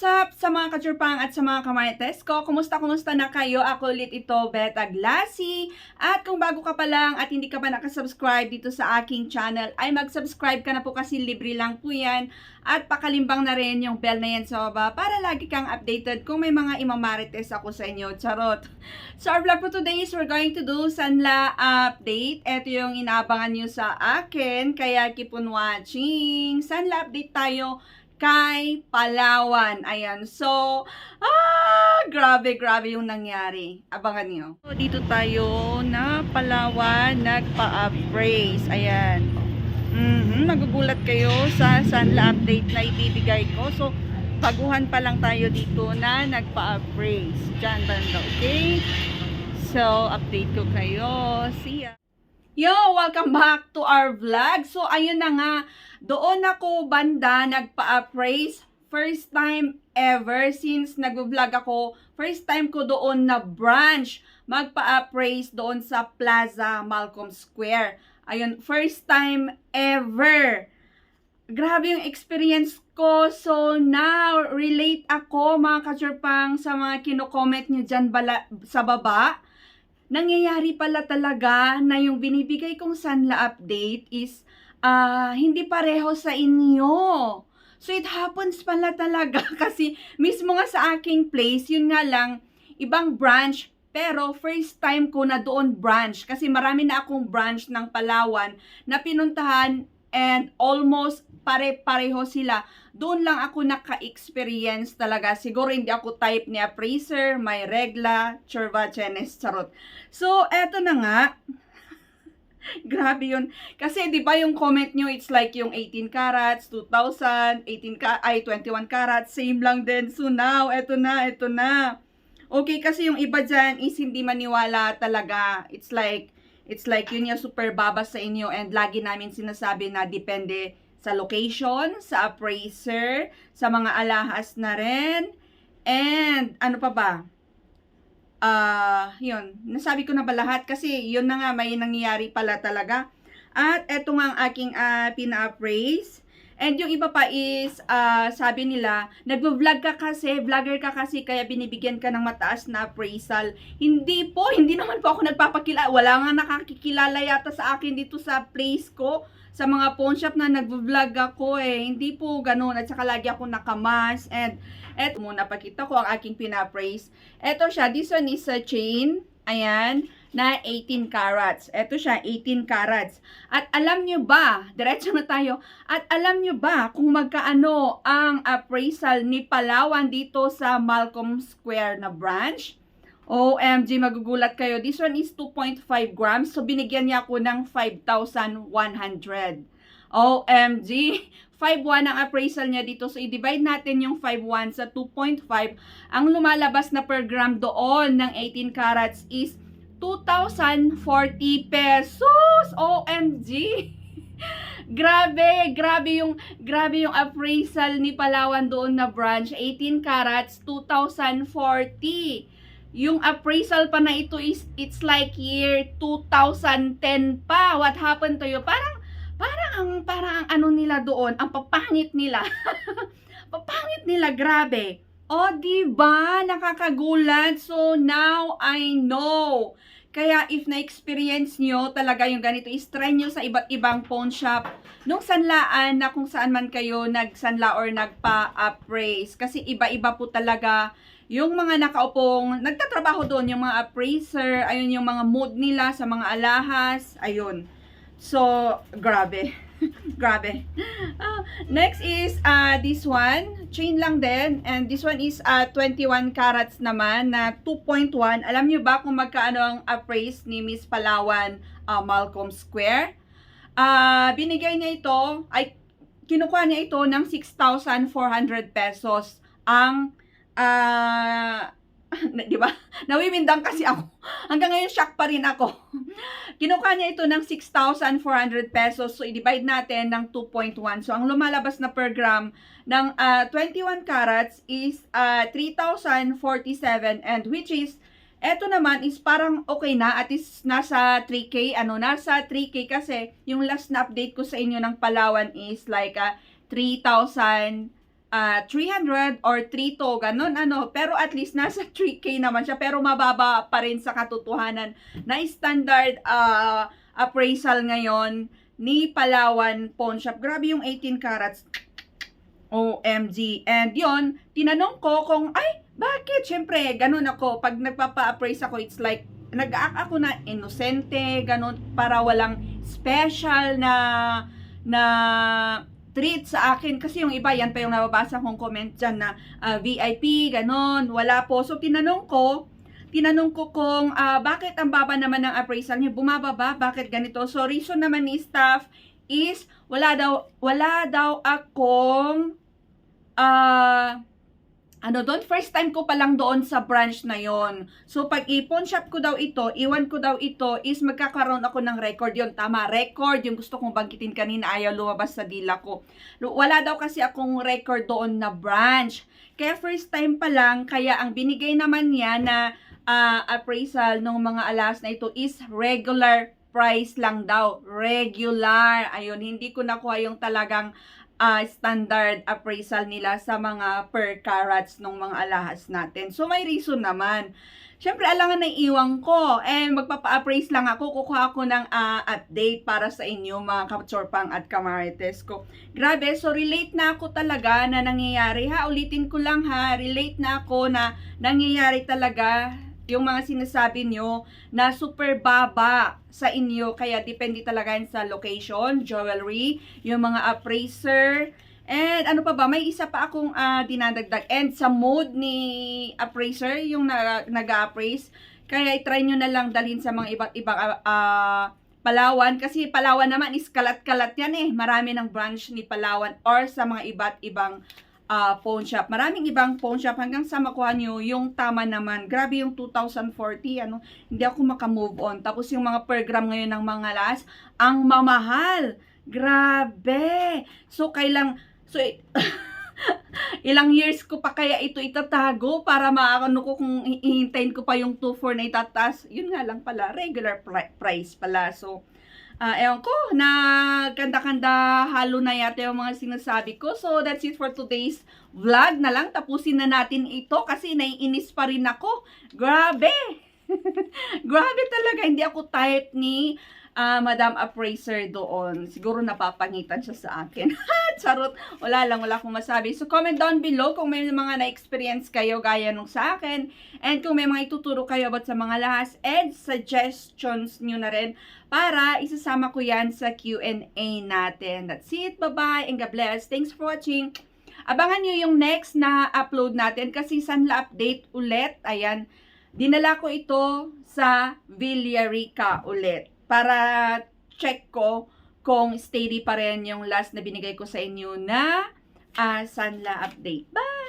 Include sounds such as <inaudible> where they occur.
What's up sa mga kachurpang at sa mga kamarites ko? Kumusta, kumusta na kayo? Ako ulit ito, Beta Glassy. At kung bago ka pa lang at hindi ka pa nakasubscribe dito sa aking channel, ay mag-subscribe ka na po kasi libre lang po yan. At pakalimbang na rin yung bell na yan sa baba para lagi kang updated kung may mga imamarites ako sa inyo. Charot! So our vlog for today is we're going to do Sanla update. Ito yung inaabangan nyo sa akin, kaya keep on watching. Sanla update tayo kay Palawan. Ayan. So, ah, grabe, grabe yung nangyari. Abangan nyo. So, dito tayo na Palawan, nagpa-appraise. Ayan. Mhm, magugulat kayo sa Sanla update na ibibigay ko. So, baguhan pa lang tayo dito na nagpa-appraise. Diyan banda, okay? So, update ko kayo. See ya! Yo, welcome back to our vlog. So, ayun na nga, doon ako banda nagpa-appraise. First time ever since nag-vlog ako, first time ko doon na branch magpa-appraise doon sa Plaza Malcolm Square. Ayun, first time ever. Grabe yung experience ko. So, now, relate ako mga kachurpang sa mga kino-comment nyo dyan bala, sa baba nangyayari pala talaga na yung binibigay kong Sanla update is ah hindi pareho sa inyo. So it happens pala talaga <laughs> kasi mismo nga sa aking place, yun nga lang, ibang branch, pero first time ko na doon branch kasi marami na akong branch ng Palawan na pinuntahan and almost pare-pareho sila. Doon lang ako naka-experience talaga. Siguro hindi ako type ni appraiser, may regla, churva, chenes, charot. So, eto na nga. <laughs> Grabe yun. Kasi, di ba yung comment nyo, it's like yung 18 carats, 2,000, 18 ka ay, 21 carats, same lang din. So, now, eto na, eto na. Okay, kasi yung iba dyan is hindi maniwala talaga. It's like, it's like yun yung super babas sa inyo and lagi namin sinasabi na depende sa location, sa appraiser, sa mga alahas na rin, and ano pa ba? Ah, yun. Nasabi ko na ba lahat? Kasi yun na nga, may nangyayari pala talaga. At eto nga ang aking uh, pina-appraise. And yung iba pa is, ah, sabi nila, nagvo-vlog ka kasi, vlogger ka kasi, kaya binibigyan ka ng mataas na appraisal. Hindi po, hindi naman po ako nagpapakilala. Wala nga nakakikilala yata sa akin dito sa place ko sa mga pawn shop na nagvo-vlog ako eh. Hindi po ganun. At saka lagi ako nakamas. And eto muna pakita ko ang aking pina-praise. Eto siya. This one is a chain. Ayan. Na 18 carats. Eto siya. 18 carats. At alam nyo ba, diretso na tayo. At alam nyo ba kung magkaano ang appraisal ni Palawan dito sa Malcolm Square na branch? OMG, magugulat kayo. This one is 2.5 grams. So, binigyan niya ako ng 5,100. OMG, 5.1 ang appraisal niya dito. So, i-divide natin yung 5.1 sa 2.5. Ang lumalabas na per gram doon ng 18 carats is 2,040 pesos. OMG! <laughs> grabe, grabe yung grabe yung appraisal ni Palawan doon na branch 18 carats 2,040 yung appraisal pa na ito is it's like year 2010 pa. What happened to you? Parang parang ang parang ang ano nila doon, ang papangit nila. <laughs> papangit nila, grabe. O, di ba? Nakakagulat. So, now I know. Kaya if na-experience nyo talaga yung ganito, is try nyo sa iba't ibang pawn shop nung sanlaan na kung saan man kayo nagsanla or nagpa-appraise. Kasi iba-iba po talaga yung mga nakaupong, nagtatrabaho doon, yung mga appraiser, ayun yung mga mood nila sa mga alahas, ayun. So, grabe. <laughs> grabe. Uh, next is uh, this one, chain lang din, and this one is uh, 21 carats naman na 2.1. Alam nyo ba kung magkaano ang appraise ni Miss Palawan uh, Malcolm Square? Uh, binigay niya ito, ay kinukuha niya ito ng 6,400 pesos ang uh, <laughs> di ba? Nawimindang kasi ako. Hanggang ngayon, shock pa rin ako. Kinuha niya ito ng 6,400 pesos. So, i-divide natin ng 2.1. So, ang lumalabas na per gram ng uh, 21 carats is uh, 3,047 and which is eto naman is parang okay na at is nasa 3K, ano, nasa 3K kasi yung last na update ko sa inyo ng Palawan is like uh, 3,000 ah, 300 or 3 to, ganun ano. Pero at least nasa <laughs> 3K naman siya. Pero mababa pa rin sa katotohanan na standard ah, appraisal ngayon ni Palawan Pawn Shop. Grabe yung 18 carats. <tsk> OMG. And yon tinanong ko kung, ay, bakit? Siyempre, ganun ako. Pag nagpapa-appraise ako, it's like, nag-act ako na inosente, ganun, para walang special na, na treat sa akin. Kasi yung iba, yan pa yung nababasa kong comment dyan na ah, VIP, ganun, wala po. So, tinanong ko, tinanong ko kung ah, bakit ang baba naman ng appraisal niyo, bumababa, bakit ganito? So, reason naman ni staff is, wala daw, wala daw akong, ah, ano doon, first time ko pa lang doon sa branch na yon. So, pag ipon shop ko daw ito, iwan ko daw ito, is magkakaroon ako ng record yon Tama, record, yung gusto kong bangkitin kanina, ayaw lumabas sa dila ko. Wala daw kasi akong record doon na branch. Kaya first time pa lang, kaya ang binigay naman niya na ah, appraisal ng mga alas na ito is regular price lang daw. Regular. Ayun, hindi ko nakuha yung talagang ah, standard appraisal nila sa mga per carats ng mga alahas natin. So, may reason naman. Siyempre, alangan na iwang ko. Eh, magpapa-appraise lang ako. Kukuha ako ng ah, update para sa inyo, mga kapsorpang at kamarites ko. Grabe, so relate na ako talaga na nangyayari. Ha, ulitin ko lang ha. Relate na ako na nangyayari talaga yung mga sinasabi nyo na super baba sa inyo. Kaya depende talaga yan sa location, jewelry, yung mga appraiser. And ano pa ba, may isa pa akong ah, dinadagdag. And sa mode ni appraiser, yung na, nag-appraise. Kaya i-try nyo na lang dalhin sa mga iba't ibang ah, Palawan. Kasi Palawan naman is kalat-kalat yan eh. Marami ng branch ni Palawan or sa mga iba't ibang ah, pawn shop. Maraming ibang pawn shop hanggang sa makuha nyo yung tama naman. Grabe yung 2040, ano, hindi ako makamove on. Tapos yung mga per gram ngayon ng mga las, ang mamahal. Grabe. So, kailang, so, <laughs> ilang years ko pa kaya ito itatago para maano ko kung hihintayin ko pa yung 2.4 na itatas. Yun nga lang pala, regular pri- price pala. So, Ah, ewan ko, na kanda-kanda halo na yata yung mga sinasabi ko. So, that's it for today's vlog na lang. Tapusin na natin ito kasi naiinis pa rin ako. Grabe! <laughs> Grabe talaga. Hindi ako type ni ah, Madam Appraiser doon. Siguro napapangitan siya sa akin. <laughs> Charot. Wala lang, wala akong masabi. So, comment down below kung may mga na-experience kayo gaya nung sa akin. And kung may mga ituturo kayo about sa mga lahas and suggestions nyo na rin para isasama ko yan sa Q&A natin. That's it. Bye-bye and God bless. Thanks for watching. Abangan nyo yung next na upload natin kasi Sanla update ulit. Ayan. Dinala ko ito sa Villarica ulit para check ko kung steady pa rin yung last na binigay ko sa inyo na ah, Sanla update. Bye!